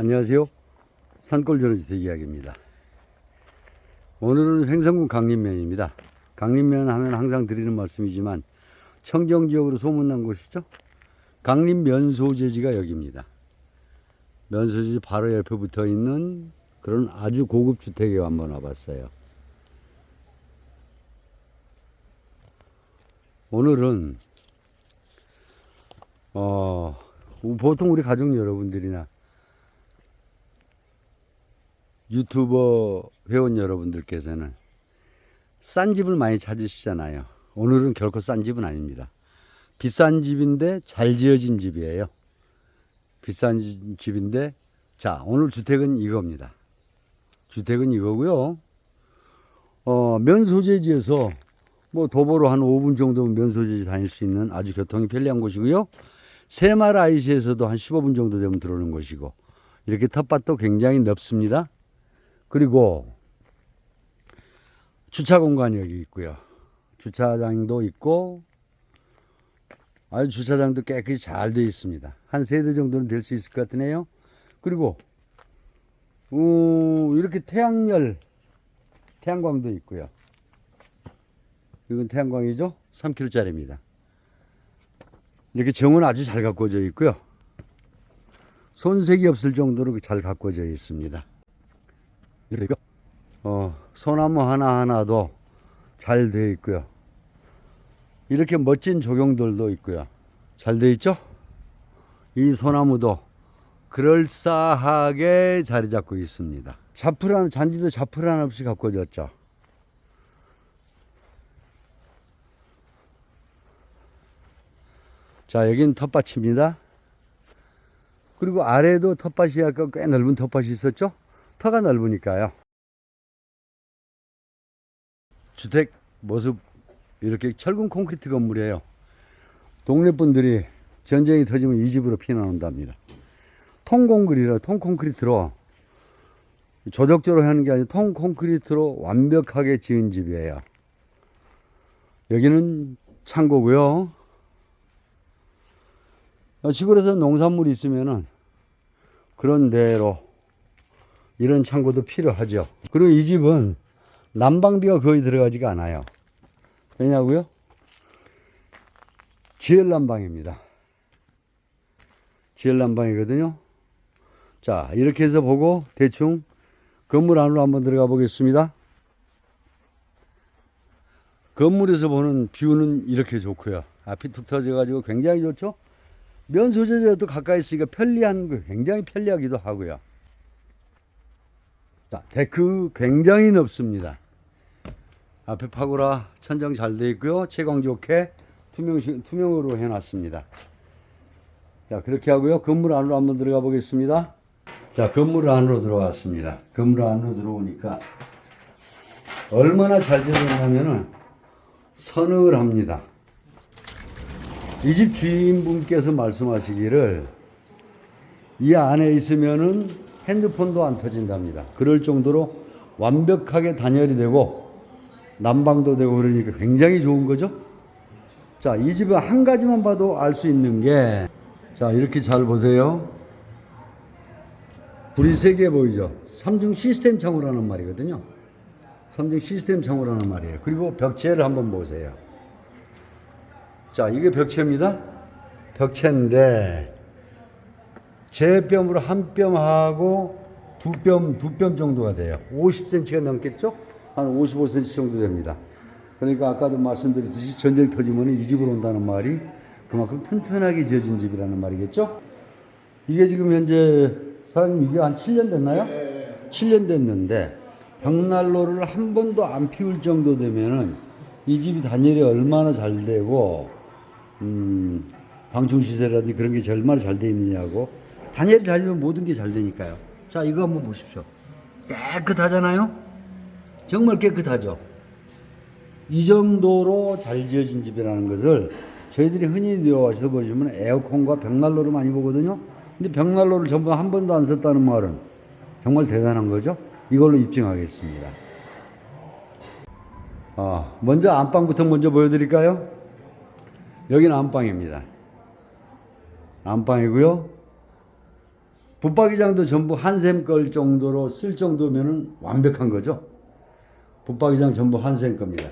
안녕하세요. 산골전원주택 이야기입니다. 오늘은 횡성군 강림면입니다. 강림면 하면 항상 드리는 말씀이지만 청정지역으로 소문난 곳이죠. 강림 면소재지가 여기입니다. 면소재지 바로 옆에 붙어 있는 그런 아주 고급 주택에 한번 와봤어요. 오늘은 어 보통 우리 가족 여러분들이나 유튜버 회원 여러분들께서는 싼 집을 많이 찾으시잖아요. 오늘은 결코 싼 집은 아닙니다. 비싼 집인데 잘 지어진 집이에요. 비싼 지- 집인데 자 오늘 주택은 이겁니다. 주택은 이거고요. 어, 면소재지에서 뭐 도보로 한 5분 정도면 면소재지 다닐 수 있는 아주 교통이 편리한 곳이고요. 새마을 IC에서도 한 15분 정도 되면 들어오는 곳이고 이렇게 텃밭도 굉장히 넓습니다. 그리고 주차 공간이 여기 있고요. 주차장도 있고 아주 주차장도 깨끗이 잘 되어 있습니다. 한 세 대 정도는 될 수 있을 것 같으네요. 그리고 어, 이렇게 태양열 태양광도 있고요. 이건 태양광이죠? 3kg짜리입니다. 이렇게 정은 아주 잘 가꾸어져 있고요. 손색이 없을 정도로 잘 가꾸어져 있습니다. 이렇게 어, 소나무 하나하나도 잘 되어 있고요. 이렇게 멋진 조경들도 있고요. 잘 되어 있죠? 이 소나무도 그럴싸하게 자리 잡고 있습니다. 자풀 한 잔디도 자풀한 없이 가꾸어졌죠. 자, 여기는 텃밭입니다. 그리고 아래도 텃밭이 아까 꽤 넓은 텃밭이 있었죠? 터가 넓으니까요. 주택 모습 이렇게 철근 콘크리트 건물이에요. 동네 분들이 전쟁이 터지면 이 집으로 피난온답니다. 통콘크리트로 통콘크리트로 조적조로 하는 게 아니라 통콘크리트로 완벽하게 지은 집이에요. 여기는 창고고요. 어, 시골에서 농산물이 있으면은 그런 대로 이런 창고도 필요하죠. 그리고 이 집은 난방비가 거의 들어가지가 않아요. 왜냐고요? 지열 난방입니다. 지열 난방이거든요. 자, 이렇게 해서 보고 대충 건물 안으로 한번 들어가 보겠습니다. 건물에서 보는 뷰는 이렇게 좋고요. 앞이 툭 터져가지고 굉장히 좋죠? 면 소재도 가까이 있으니까 편리한 거 굉장히 편리하기도 하고요. 자, 데크 굉장히 넓습니다. 앞에 파고라 천정 잘 돼 있고요. 채광 좋게 투명 투명으로 해놨습니다. 자, 그렇게 하고요. 건물 안으로 한번 들어가 보겠습니다. 자, 건물 안으로 들어왔습니다. 건물 안으로 들어오니까 얼마나 잘 되었냐면은 서늘합니다. 이 집 주인분께서 말씀하시기를 이 안에 있으면은 핸드폰도 안 터진답니다. 그럴 정도로 완벽하게 단열이 되고 난방도 되고 그러니까 굉장히 좋은 거죠. 자, 이 집은 한 가지만 봐도 알 수 있는 게 자, 이렇게 잘 보세요. 불이 세 개 보이죠? 삼중 시스템 창호라는 말이거든요. 삼중 시스템 창호라는 말이에요. 그리고 벽체를 한번 보세요. 자, 이게 벽체입니다. 벽체인데 제 뼘으로 한 뼘하고 두 뼘, 두 뼘 정도가 돼요. 50cm가 넘겠죠? 한 55cm 정도 됩니다. 그러니까 아까도 말씀드렸듯이 전쟁 터지면 이 집으로 온다는 말이 그만큼 튼튼하게 지어진 집이라는 말이겠죠? 이게 지금 현재 사장님 이게 한 7년 됐나요? 7년 됐는데 벽난로를 한 번도 안 피울 정도 되면은 이 집이 단열이 얼마나 잘 되고 음, 방충 시설이라든지 그런 게 얼마나 잘 돼 있느냐고 단열이 잘 되면 모든 게 잘 되니까요. 자 이거 한번 보십시오. 깨끗하잖아요. 정말 깨끗하죠. 이 정도로 잘 지어진 집이라는 것을 저희들이 흔히 되어와서 보시면 에어컨과 벽난로를 많이 보거든요. 근데 벽난로를 전부 한 번도 안 썼다는 말은 정말 대단한 거죠. 이걸로 입증하겠습니다. 아, 먼저 안방부터 먼저 보여드릴까요? 여기는 안방입니다. 안방이고요. 붙박이장도 전부 한샘 걸 정도로 쓸 정도면은 완벽한 거죠. 붙박이장 전부 한샘 겁니다.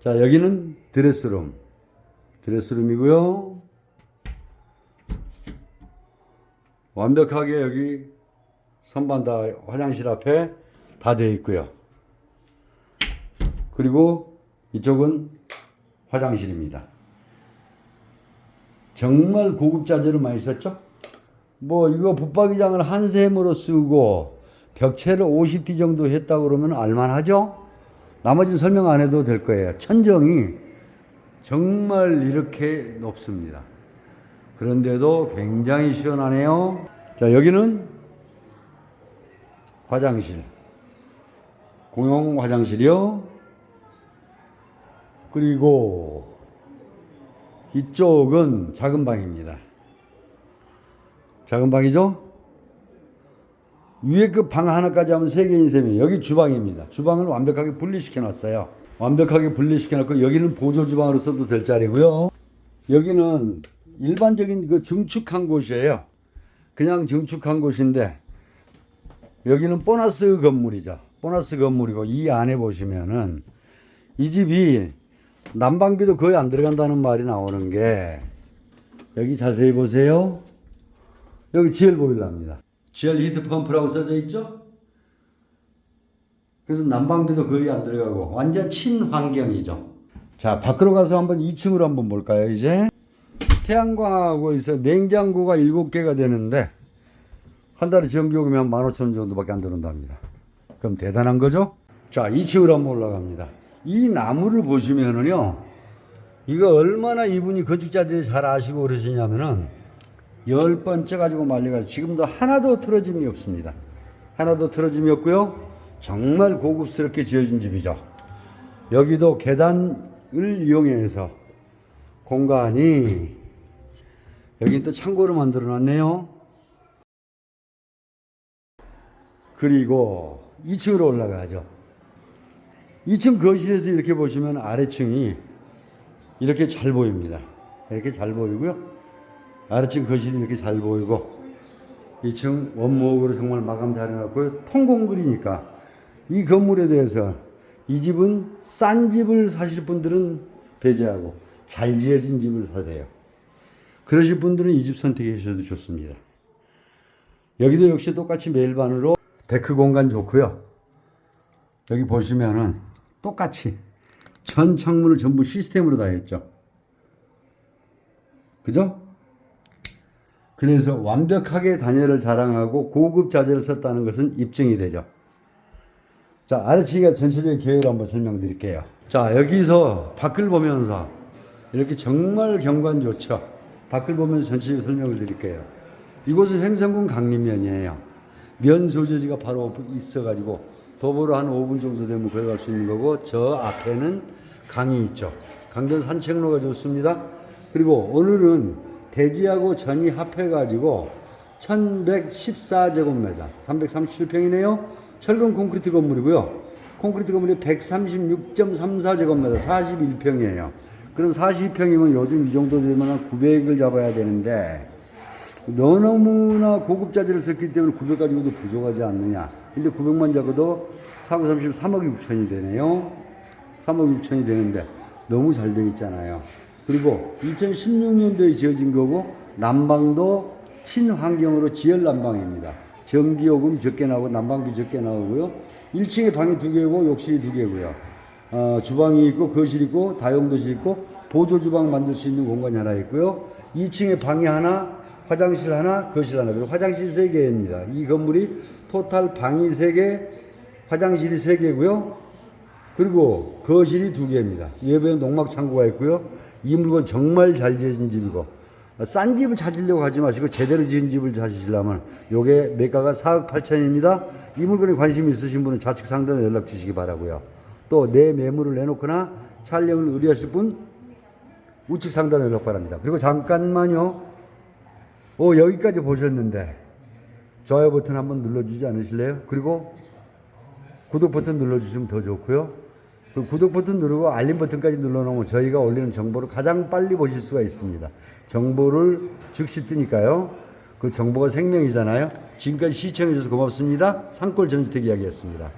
자, 여기는 드레스룸. 드레스룸이고요. 완벽하게 여기 선반 다 화장실 앞에 다 되어 있고요. 그리고 이쪽은 화장실입니다. 정말 고급 자재를 많이 썼죠? 뭐 이거 붙박이장을 한샘으로 쓰고 벽체를 50D 정도 했다고 그러면 알만하죠? 나머지는 설명 안 해도 될 거예요. 천정이 정말 이렇게 높습니다. 그런데도 굉장히 시원하네요. 자, 여기는 화장실. 공용 화장실이요. 그리고 이쪽은 작은 방입니다. 작은 방이죠? 위에 그 방 하나까지 하면 세 개인 셈이에요. 여기 주방입니다. 주방을 완벽하게 분리시켜 놨어요. 완벽하게 분리시켜 놨고 여기는 보조 주방으로 써도 될 자리고요. 여기는 일반적인 그 증축한 곳이에요. 그냥 증축한 곳인데 여기는 보너스 건물이죠. 보너스 건물이고 이 안에 보시면은 이 집이 난방비도 거의 안 들어간다는 말이 나오는 게 여기 자세히 보세요. 여기 GL 보일러입니다. GL 히트 펌프라고 써져 있죠? 그래서 난방비도 거의 안 들어가고 완전 친환경이죠. 자, 밖으로 가서 한번 2층으로 한번 볼까요, 이제? 태양광하고 있어 냉장고가 7개가 되는데 한 달에 전기요금이 한 15,000원 정도밖에 안 들어온답니다. 그럼 대단한 거죠? 자, 2층으로 한번 올라갑니다. 이 나무를 보시면은요, 이거 얼마나 이분이 건축자들이 잘 아시고 그러시냐면은, 열 번째 가지고 말려가지고 지금도 하나도 틀어짐이 없습니다. 하나도 틀어짐이 없고요. 정말 고급스럽게 지어진 집이죠. 여기도 계단을 이용해서 공간이 여기 또 창고를 만들어 놨네요. 그리고 2층으로 올라가죠. 2층 거실에서 이렇게 보시면 아래층이 이렇게 잘 보입니다. 이렇게 잘 보이고요. 아래층 거실이 이렇게 잘 보이고 2층 원목으로 정말 마감 잘 해놨고요. 통공글이니까 이 건물에 대해서 이 집은 싼 집을 사실 분들은 배제하고 잘 지어진 집을 사세요. 그러실 분들은 이 집 선택해 주셔도 좋습니다. 여기도 역시 똑같이 매일반으로 데크 공간 좋고요. 여기 보시면은 똑같이 전 창문을 전부 시스템으로 다 했죠. 그죠? 그래서 완벽하게 단열을 자랑하고 고급 자재를 썼다는 것은 입증이 되죠. 자, 아래층의 전체적인 계획을 한번 설명드릴게요. 자, 여기서 밖을 보면서 이렇게 정말 경관 좋죠. 밖을 보면서 전체적인 설명을 드릴게요. 이곳은 횡성군 강림면이에요. 면 소재지가 바로 있어가지고 도보로 한 5분 정도 되면 거기 갈수 있는 거고 저 앞에는 강이 있죠. 강변 산책로가 좋습니다. 그리고 오늘은 대지하고 전이 합해가지고 1114제곱미터, 337평이네요. 철근 콘크리트 건물이고요. 콘크리트 건물이 136.34제곱미터, 41평이에요. 그럼 40평이면 요즘 이 정도 되면 한 900을 잡아야 되는데 너무나 고급 자재를 썼기 때문에 900 가지고도 부족하지 않느냐. 근데 900만 잡아도 4 9 30 3억 6천이 되네요. 3억 6천이 되는데 너무 잘 되어 있잖아요. 그리고 2016년도에 지어진 거고 난방도 친환경으로 지열 난방입니다. 전기요금 적게 나오고 난방비 적게 나오고요. 1층에 방이 두 개고 욕실이 두 개고요. 어, 주방이 있고 거실 있고 다용도실 있고 보조 주방 만들 수 있는 공간이 하나 있고요. 2층에 방이 하나, 화장실 하나, 거실 하나. 그리고 화장실 세 개입니다. 이 건물이 토탈 방이 세 개, 화장실이 세 개고요. 그리고 거실이 두 개입니다. 외부에 농막 창고가 있고요. 이 물건 정말 잘 지어진 집이고 싼 집을 찾으려고 하지 마시고 제대로 지은 집을 찾으시려면 요게 매가가 4억 8천입니다. 이 물건에 관심 있으신 분은 좌측 상단에 연락 주시기 바라고요. 또 내 매물을 내놓거나 촬영을 의뢰하실 분 우측 상단에 연락 바랍니다. 그리고 잠깐만요. 오 여기까지 보셨는데 좋아요 버튼 한번 눌러주지 않으실래요? 그리고 구독 버튼 눌러주시면 더 좋고요. 그 구독 버튼 누르고 알림 버튼까지 눌러놓으면 저희가 올리는 정보를 가장 빨리 보실 수가 있습니다. 정보를 즉시 뜨니까요. 그 정보가 생명이잖아요. 지금까지 시청해주셔서 고맙습니다. 산골 전주택 이야기였습니다.